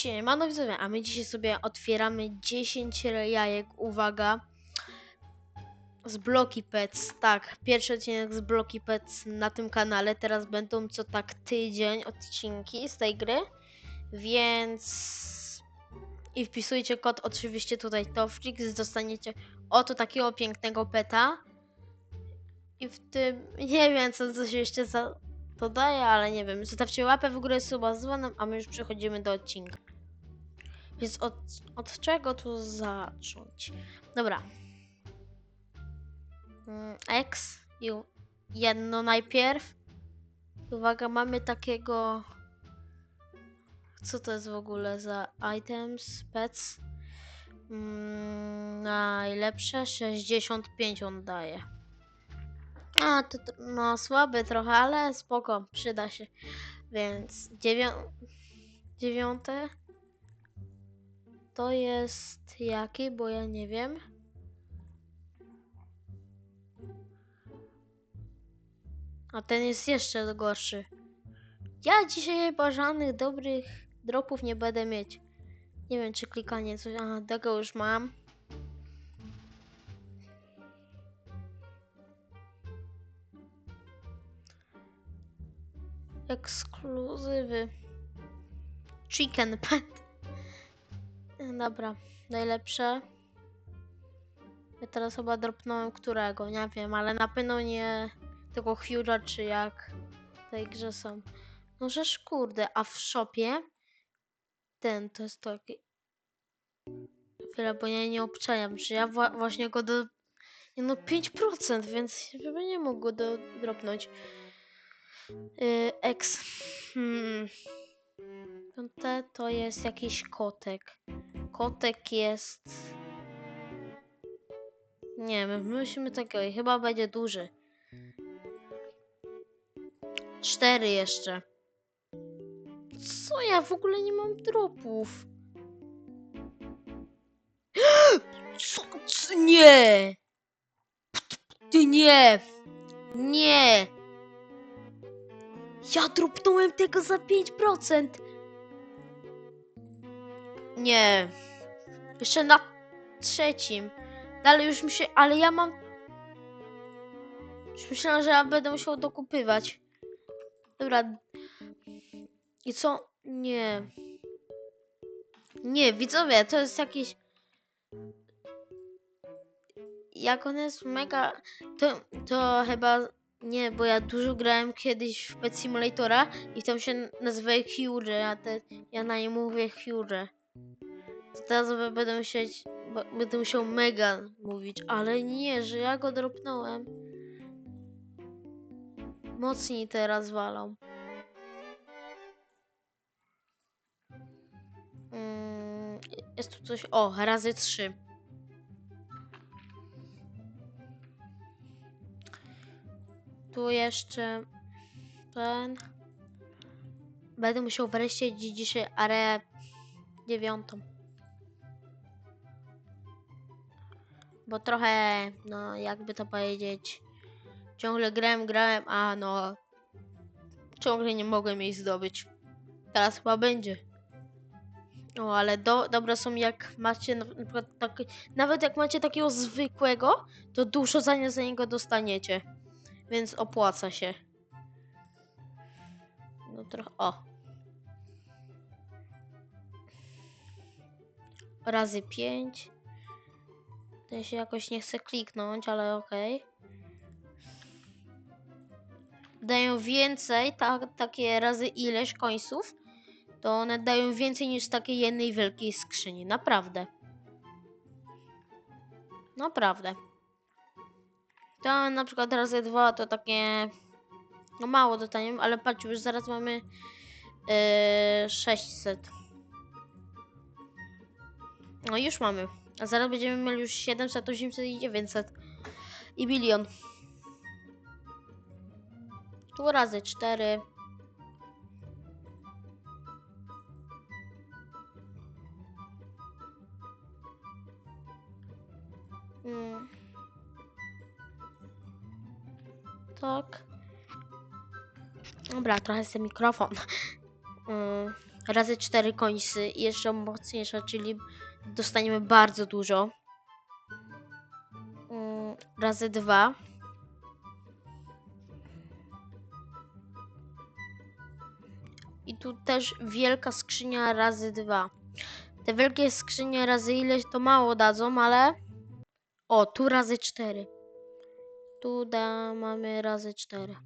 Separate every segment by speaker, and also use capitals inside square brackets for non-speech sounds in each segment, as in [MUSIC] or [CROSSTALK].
Speaker 1: Siemano widzowie, a my dzisiaj sobie otwieramy 10 jajek, uwaga, z Bloki Pets, tak, pierwszy odcinek z Bloki Pets na tym kanale, teraz będą co tak tydzień odcinki z tej gry, więc i wpisujcie kod oczywiście tutaj Toflix, dostaniecie oto takiego pięknego peta. I w tym, nie wiem co coś jeszcze za to daje, ale nie wiem. Zostawcie łapę w górę, suba z dzwonem, a my już przechodzimy do odcinka. Więc od, od czego tu zacząć? Dobra. Mm, X. ju- Jedno najpierw. Uwaga, mamy takiego... Co to jest w ogóle za items, pets? Mm, najlepsze 65 on daje. A, to, no słaby trochę, ale spoko, przyda się. Więc dziewią... dziewiąte to jest jaki, bo ja nie wiem. A ten jest jeszcze gorszy. Ja dzisiaj żadnych dobrych dropów nie będę mieć. Nie wiem, czy klikanie coś. Aha, tego już mam. Ekskluzywy. Chicken pet. Dobra, najlepsze. Ja teraz chyba dropnąłem którego, nie wiem, ale na pewno nie tego Huge'a, czy jak w tej grze są. No żeż kurde, a w shopie ten to jest taki... Chwilę, bo ja nie obczajam, czy ja właśnie go do... No 5%, więc chyba nie mógł go do... dropnąć. Yy. Hmm. Piąte to jest jakiś kotek. Kotek jest. Nie wiem, musimy takiego. Chyba będzie duży. Cztery jeszcze. Co ja w ogóle nie mam dropów? [GASPS] Co? Nie! Ty nie! Nie! Ja dropnąłem tego za 5%! Nie. Jeszcze na trzecim. Dalej już mi się... Ale ja mam... Już myślałam, że ja będę musiał dokupywać. Dobra. I co? Nie. Nie, widzowie, to jest jakiś... Jak on jest mega... To, to chyba... Nie, bo ja dużo grałem kiedyś w Pet Simulatora i tam się nazywa Hure, a te, ja na nie mówię Hure. To teraz będę musiał, będę musiał mega mówić, ale nie, że ja go dropnąłem. Mocniej teraz walą. Mm, jest tu coś. O, razy trzy. Tu jeszcze ten. Będę musiał wreszcie dzi- dzisiaj areę dziewiątą. Bo trochę, no jakby to powiedzieć, ciągle grałem, grałem, a no ciągle nie mogłem jej zdobyć. Teraz chyba będzie. O, ale do, dobre są jak macie na przykład taki, nawet jak macie takiego zwykłego, to dużo za, nie, za niego dostaniecie. Więc opłaca się. No trochę, o. Razy 5. Ten się jakoś nie chce kliknąć, ale okej. Dają więcej, tak, takie razy ileś końców, to one dają więcej niż takiej jednej wielkiej skrzyni. Naprawdę. Naprawdę. To na przykład razy dwa to takie no mało dostaniemy, ale patrz, już zaraz mamy yy, 600. No już mamy. A zaraz będziemy mieli już 700, 800 i 900. I bilion. Tu razy 4. Dobra, trochę jest mikrofon. [LAUGHS] Mm. razy 4 końsy i jeszcze mocniejsza, czyli dostaniemy bardzo dużo. Mm, Razy 2. I tu też wielka skrzynia razy 2. Te wielkie skrzynie razy ileś to mało dadzą, ale... O, tu razy 4. Tu da, mamy razy 4.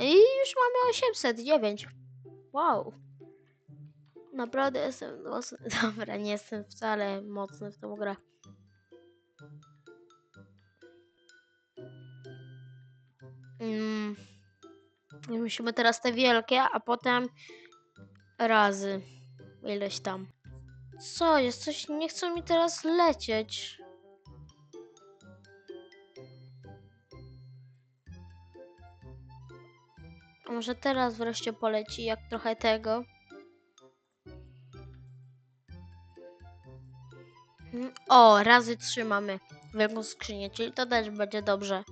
Speaker 1: I już mamy 809. Wow. Naprawdę jestem mocny. [LAUGHS] Dobra, nie jestem wcale mocny w tą grę. Mm. Musimy teraz te wielkie, a potem razy ileś tam. Co jest? Coś nie chcą mi teraz lecieć. Może teraz wreszcie poleci, jak trochę tego. Mm, O, razy trzy mamy wielką skrzynię, czyli to też będzie dobrze.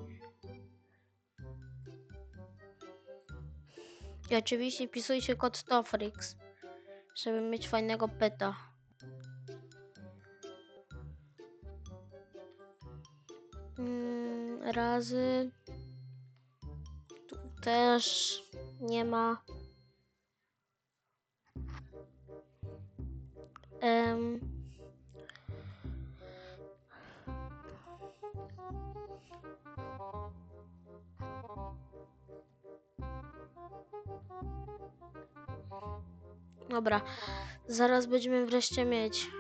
Speaker 1: I oczywiście wpisujcie kod Tofrix, żeby mieć fajnego peta. Mm, razy. Tu też nie ma. Em. Dobra, zaraz będziemy wreszcie mieć.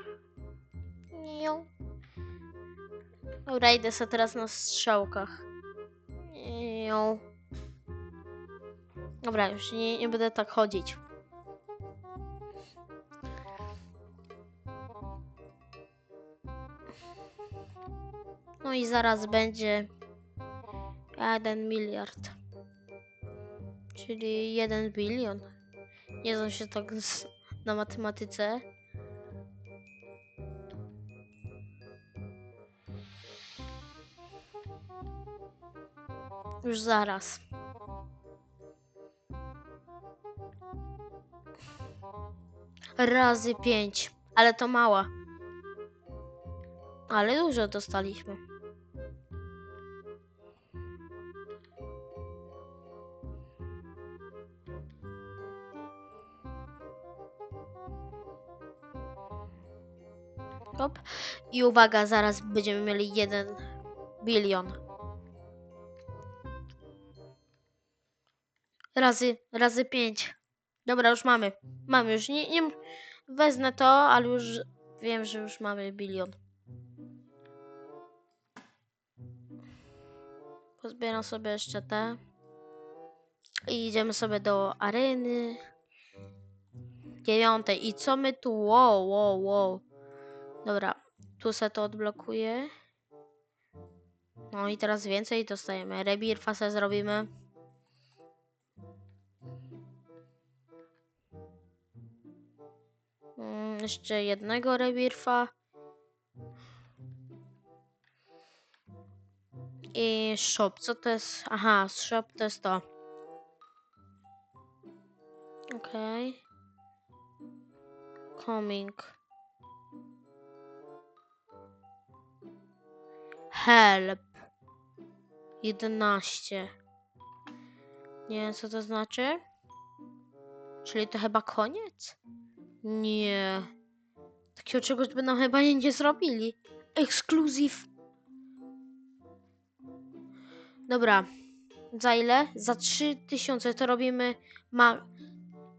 Speaker 1: Dobra, idę sobie teraz na strzałkach. Niu. Dobra, już nie, nie będę tak chodzić. No i zaraz będzie 1 miliard. Czyli 1 bilion. Nie znam się tak z, na matematyce. Już zaraz. Razy pięć. Ale to mała. Ale dużo dostaliśmy. Hop. I uwaga, zaraz będziemy mieli jeden bilion. Razy, razy pięć. Dobra, już mamy. Mamy już. Nie, nie wezmę to, ale już wiem, że już mamy bilion. Pozbieram sobie jeszcze te. I idziemy sobie do areny. Dziewiątej. I co my tu? Wow, wow, wow. Dobra, tu se to odblokuję. No i teraz więcej dostajemy. Rebirfa se zrobimy. Mm, jeszcze jednego rebirfa. I shop, co to jest? Aha, shop to jest to. Okej. Coming. Help. 11. Nie wiem, co to znaczy. Czyli to chyba koniec? Nie. Takiego czegoś by nam chyba nie, zrobili. Ekskluzyw. Dobra. Za ile? Za 3000 to robimy. Ma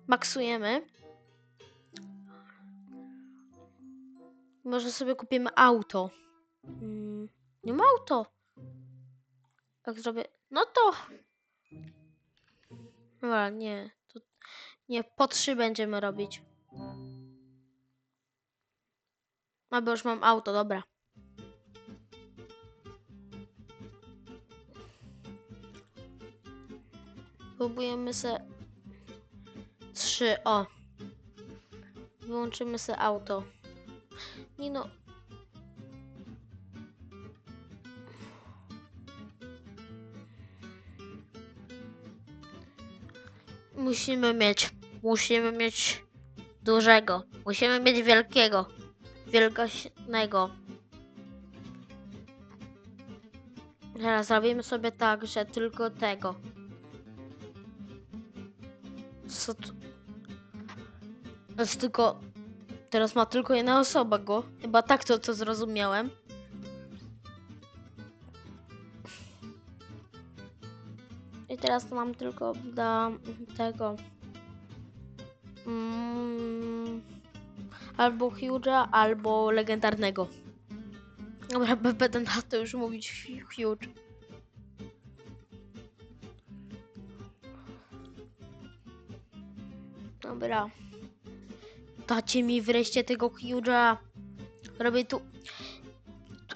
Speaker 1: maksujemy. Może sobie kupimy auto. Mm, nie ma auto. Jak zrobię. No to. Dobra, nie. To, nie, po trzy będziemy robić. A bo już mam auto, dobra. Próbujemy se. Trzy, o. Wyłączymy se auto. Nie no. Musimy mieć Musimy mieć dużego. Musimy mieć wielkiego. Wielkośnego. Teraz zrobimy sobie tak, że tylko tego. Co? To jest tylko... Teraz ma tylko jedna osoba go. Chyba tak to, to zrozumiałem. I teraz mam tylko dla tego. Mm, albo Huge'a, albo legendarnego. Dobra, będę na to już mówić hu- huge. Dobra. Dacie mi wreszcie tego huge'a. Robię tu-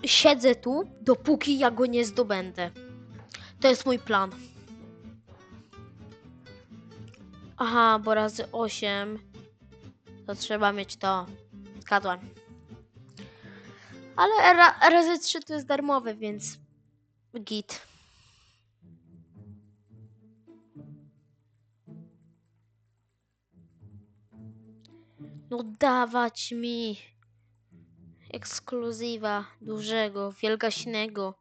Speaker 1: Siedzę tu, dopóki ja go nie zdobędę. To jest mój plan. Aha, bo razy 8 to trzeba mieć to. Zgadłem. Ale ra razy 3 to jest darmowe, więc git. No dawać mi ekskluzywa dużego, wielgaśnego.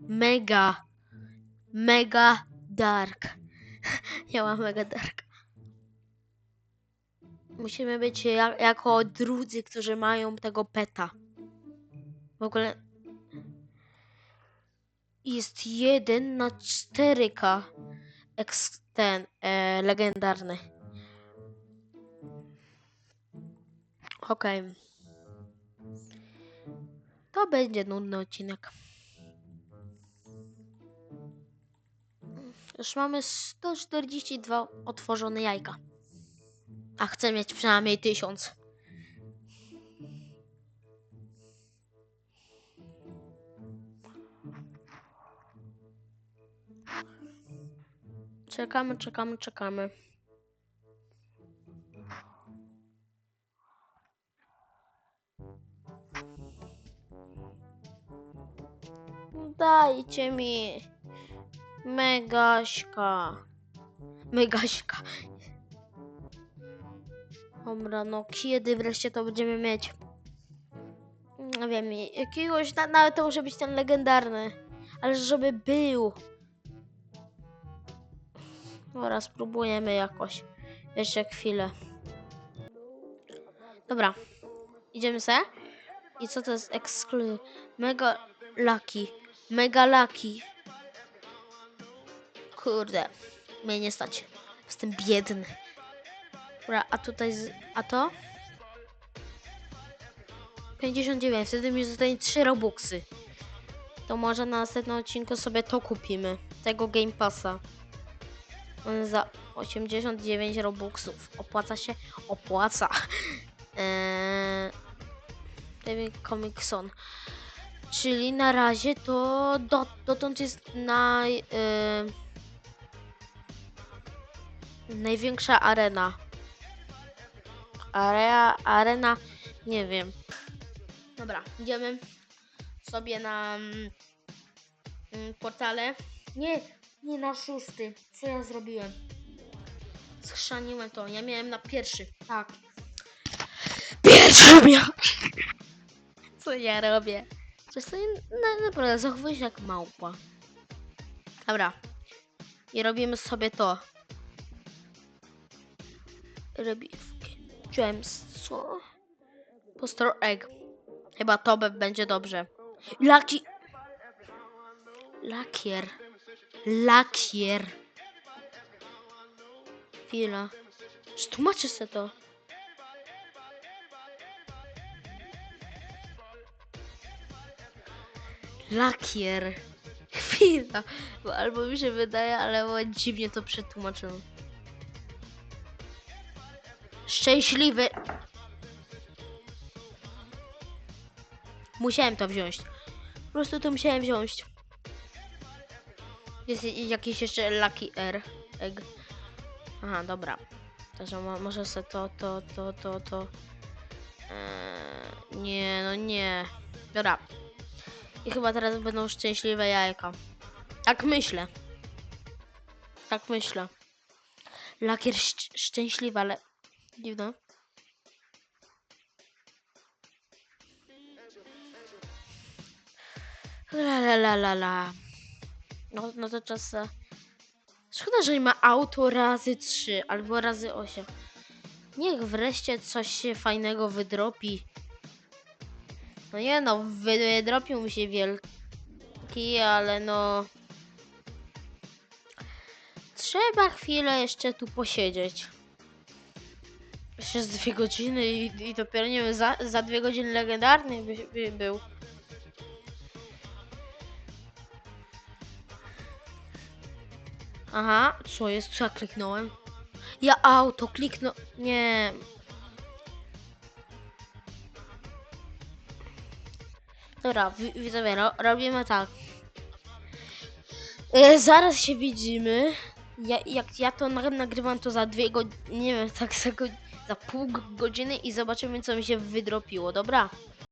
Speaker 1: Mega. Mega dark. [LAUGHS] Ja mam mega dark. Musimy być ja jako drudzy, którzy mają tego peta. W ogóle jest jeden na 4K. Eks ten e, legendarny. Okej. To będzie nudny odcinek. Już mamy 142 otworzone jajka. A chcę mieć przynajmniej 1000. Czekamy, czekamy, czekamy. Dajcie mi Megaśka. Megaśka. Dobra, no kiedy wreszcie to będziemy mieć? Nie wiem, jakiegoś, na, nawet to może być ten legendarny. Ale żeby był. Dobra, spróbujemy jakoś. Jeszcze chwilę. Dobra. Idziemy se. I co to jest eksklu... Mega Lucky. Mega Lucky. Kurde. Mnie nie stać. Jestem biedny. Dobra, a tutaj z... A to? 59. Wtedy mi zostanie 3 robuxy. To może na następnym odcinku sobie to kupimy. Tego Game Passa. On za 89 robuxów. Opłaca się? Opłaca. [LAUGHS] Eee... Baby Comic Son. Czyli na razie to do, dotąd jest naj, yy, największa arena. Area, arena, nie wiem. Dobra, idziemy sobie na mm, mm, portale. Nie, nie na szósty. Co ja zrobiłem? Schrzaniłem to. Ja miałem na pierwszy. Tak. Pierwszy miałem. [LAUGHS] Co ja robię? Sobie na, naprawdę zachowuję się jak małpa. Dobra. I robimy sobie to. Gems, co? Postor egg. Chyba to będzie dobrze. Lucky... Lakier. Lakier. Chwila. Tłumaczy se to? Lakier. [LAUGHS] Chwila. Bo albo mi się wydaje, ale dziwnie to przetłumaczyłem. Szczęśliwy. Musiałem to wziąć. Po prostu to musiałem wziąć. Jest jakiś jeszcze Lucky R. Egg. Aha, dobra. Także mo może se to, to, to, to, to. Eee, nie, no nie. Dobra. I chyba teraz będą szczęśliwe jajka. Tak myślę. Tak myślę. Lakier szcz- szczęśliwy, ale dziwne. La la la la la. No, no to czas. Szkoda, że nie ma auto razy 3 albo razy 8. Niech wreszcie coś się fajnego wydropi. No nie no, wydropił mi się wielki, ale no... Trzeba chwilę jeszcze tu posiedzieć. Jeszcze z dwie godziny i, i dopiero nie wiem, za, za dwie godziny legendarny by, by był. Aha, co jest? Co ja kliknąłem? Ja auto kliknę. Nie. Dobra, wi- widzowie, ro, robimy tak. E, zaraz się widzimy. Ja, jak ja to nag- nagrywam, to za dwie godziny, nie wiem, tak za, go, za pół godziny i zobaczymy, co mi się wydropiło, dobra?